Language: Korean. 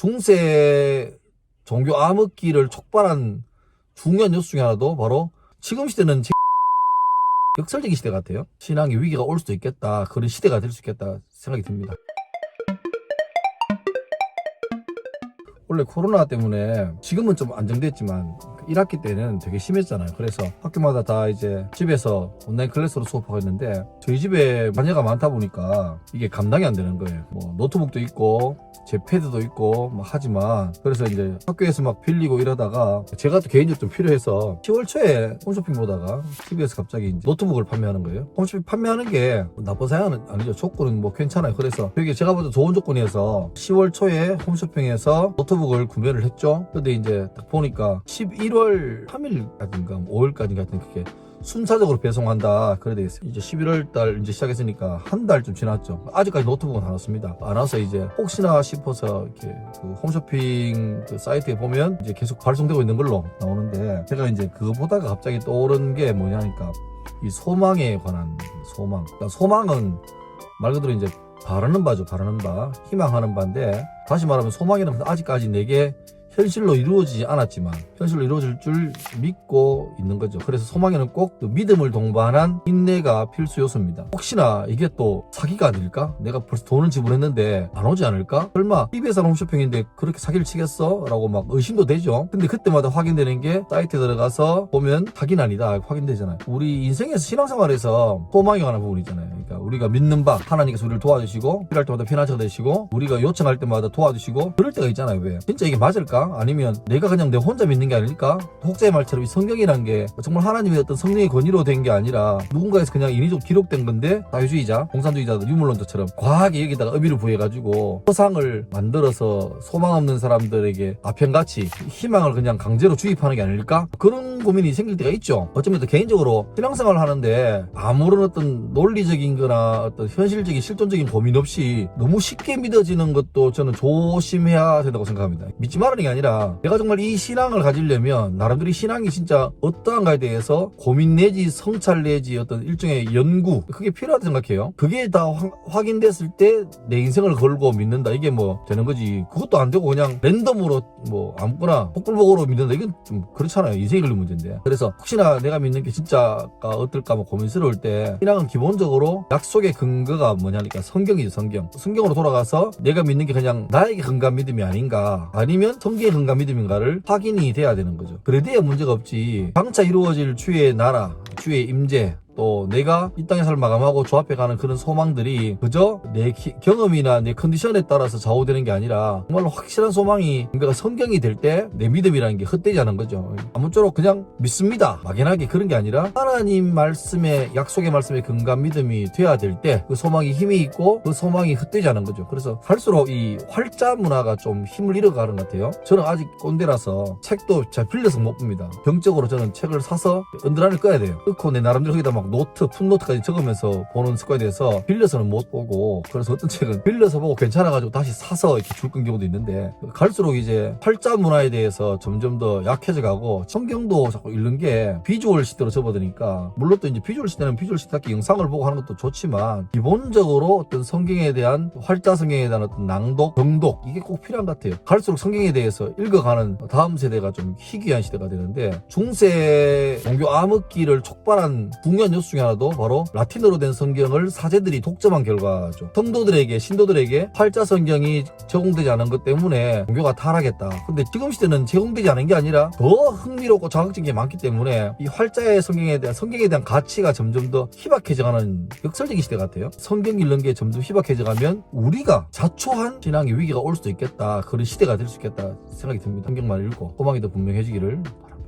중세 종교 암흑기를 촉발한 중요한 요소 중에 하나도 바로 지금 시대는 제- 역설적인 시대 같아요. 신앙의 위기가 올 수도 있겠다. 그런 시대가 될 수 있겠다 생각이 듭니다. 원래 코로나 때문에 지금은 좀 안정됐지만 1학기 때는 되게 심했잖아요. 그래서 학교마다 다 이제 집에서 온라인 클래스로 수업하고 있는데 저희 집에 자녀가 많다 보니까 이게 감당이 안 되는 거예요. 뭐 노트북도 있고 제 패드도 있고 막 하지만 그래서 이제 학교에서 막 빌리고 이러다가 제가 또 개인적으로 좀 필요해서 10월 초에 홈쇼핑 보다가 TV에서 갑자기 노트북을 판매하는 거예요. 홈쇼핑 판매하는 게 나쁜 사양은 아니죠. 조건은 뭐 괜찮아요. 그래서 되게 제가 봐도 좋은 조건이어서 10월 초에 홈쇼핑에서 노트북을 구매를 했죠. 근데 이제 딱 보니까 11월 3일까지인가 5일까지 같은 그게 순차적으로 배송한다. 그래 돼 있어요. 이제 11월 달 이제 시작했으니까 한달좀 지났죠. 아직까지 노트북은 안 왔습니다. 안 와서 이제 혹시나 싶어서 이렇게 그 홈쇼핑 그 사이트에 보면 이제 계속 발송되고 있는 걸로 나오는데 제가 이제 그거 보다가 갑자기 떠오른 게 뭐냐니까 이 소망에 관한 소망. 그러니까 소망은 말 그대로 이제 바라는 바죠. 바라는 바. 희망하는 바인데 다시 말하면 소망이라는 것은 아직까지 내게 현실로 이루어지지 않았지만 현실로 이루어질 줄 믿고 있는 거죠. 그래서 소망에는 꼭 그 믿음을 동반한 인내가 필수 요소입니다. 혹시나 이게 또 사기가 아닐까? 내가 벌써 돈을 지불했는데 안 오지 않을까? 설마 TV에서 하는 홈쇼핑인데 그렇게 사기를 치겠어? 라고 막 의심도 되죠. 근데 그때마다 확인되는 게 사이트에 들어가서 보면 사기는 아니다 확인되잖아요. 우리 인생에서 신앙생활에서 소망이 관한 부분이 있잖아요. 우리가 믿는 바 하나님께서 우리를 도와주시고 필요할 때마다 피난처가 되시고 우리가 요청할 때마다 도와주시고 그럴 때가 있잖아요. 왜? 진짜 이게 맞을까? 아니면 내가 그냥 내 혼자 믿는 게 아닐까? 혹자의 말처럼 이 성경이란 게 정말 하나님의 어떤 성령의 권위로 된 게 아니라 누군가에서 그냥 인위적으로 기록된 건데 자유주의자, 공산주의자들, 유물론자처럼 과하게 여기다가 의미를 부여해가지고 허상을 만들어서 소망 없는 사람들에게 아편같이 희망을 그냥 강제로 주입하는 게 아닐까? 그런 고민이 생길 때가 있죠. 어쩌면 또 개인적으로 신앙생활을 하는데 아무런 어떤 논리적인 거나 어떤 현실적인 실존적인 고민 없이 너무 쉽게 믿어지는 것도 저는 조심해야 된다고 생각합니다. 믿지 말라는 게 아니라 내가 정말 이 신앙을 가지려면 나름대로 이 신앙이 진짜 어떠한가에 대해서 고민 내지 성찰 내지 어떤 일종의 연구 그게 필요하다 생각해요. 그게 다 확- 확인됐을 때 내 인생을 걸고 믿는다 이게 뭐 되는 거지. 그것도 안 되고 그냥 랜덤으로 뭐 아무거나 폭불복으로 믿는다 이건 좀 그렇잖아요. 인생이 걸린 문제인데. 그래서 혹시나 내가 믿는 게 진짜가 어떨까 뭐 고민스러울 때 신앙은 기본적으로 약속 의 근거가 뭐냐니까 성경이죠 성경. 성경으로 돌아가서 내가 믿는 게 그냥 나에게 근거한 믿음이 아닌가 아니면 성경의 근거한 믿음인가를 확인이 돼야 되는 거죠. 그래야 문제가 없지. 장차 이루어질 주의 나라, 주의 임재 또 내가 이 삶을 마감하고 조 앞에 가는 그런 소망들이 그저 내 기- 경험이나 내 컨디션에 따라서 좌우되는 게 아니라 정말로 확실한 소망이 뭔가 성경이 될 때 내 믿음이라는 게 헛되지 않은 거죠. 아무쪼록 그냥 믿습니다. 막연하게 그런 게 아니라 하나님 말씀의 약속의 말씀에 근간 믿음이 돼야 될 때 그 소망이 힘이 있고 그 소망이 헛되지 않은 거죠. 그래서 갈수록 이 활자 문화가 좀 힘을 잃어가는 것 같아요. 저는 아직 꼰대라서 책도 잘 빌려서 못 봅니다. 병적으로 저는 책을 사서 언더라인을 꺼야 돼요. 끊고 내 나름대로 거기다 막 노트, 풋노트까지 적으면서 보는 습관이 돼서 빌려서는 못 보고 그래서 어떤 책은 빌려서 보고 괜찮아가지고 다시 사서 이렇게 줄 끈 경우도 있는데 갈수록 이제 활자 문화에 대해서 점점 더 약해져 가고 성경도 자꾸 읽는 게 비주얼 시대로 접어드니까 물론 또 이제 비주얼 시대는 비주얼 시대답게 영상을 보고 하는 것도 좋지만 기본적으로 어떤 성경에 대한 활자 성경에 대한 어떤 낭독, 정독 이게 꼭 필요한 것 같아요. 갈수록 성경에 대해서 읽어가는 다음 세대가 좀 희귀한 시대가 되는데 중세 종교 암흑기를 촉발한 중요한 요소 중에 하나도 바로 라틴어로 된 성경을 사제들이 독점한 결과죠. 성도들에게 신도들에게 활자 성경이 제공되지 않은 것 때문에 종교가 타락했다. 근데 지금 시대는 제공되지 않은 게 아니라 더 흥미롭고 자극적인 게 많기 때문에 이 활자의 성경에 대한 성경에 대한 가치가 점점 더 희박해져가는 역설적인 시대 같아요. 성경 읽는 게 점점 희박해져가면 우리가 자초한 신앙의 위기가 올 수도 있겠다. 그런 시대가 될 수 있겠다 생각이 듭니다. 성경만 읽고 소망이 더 분명해지기를 바랍니다.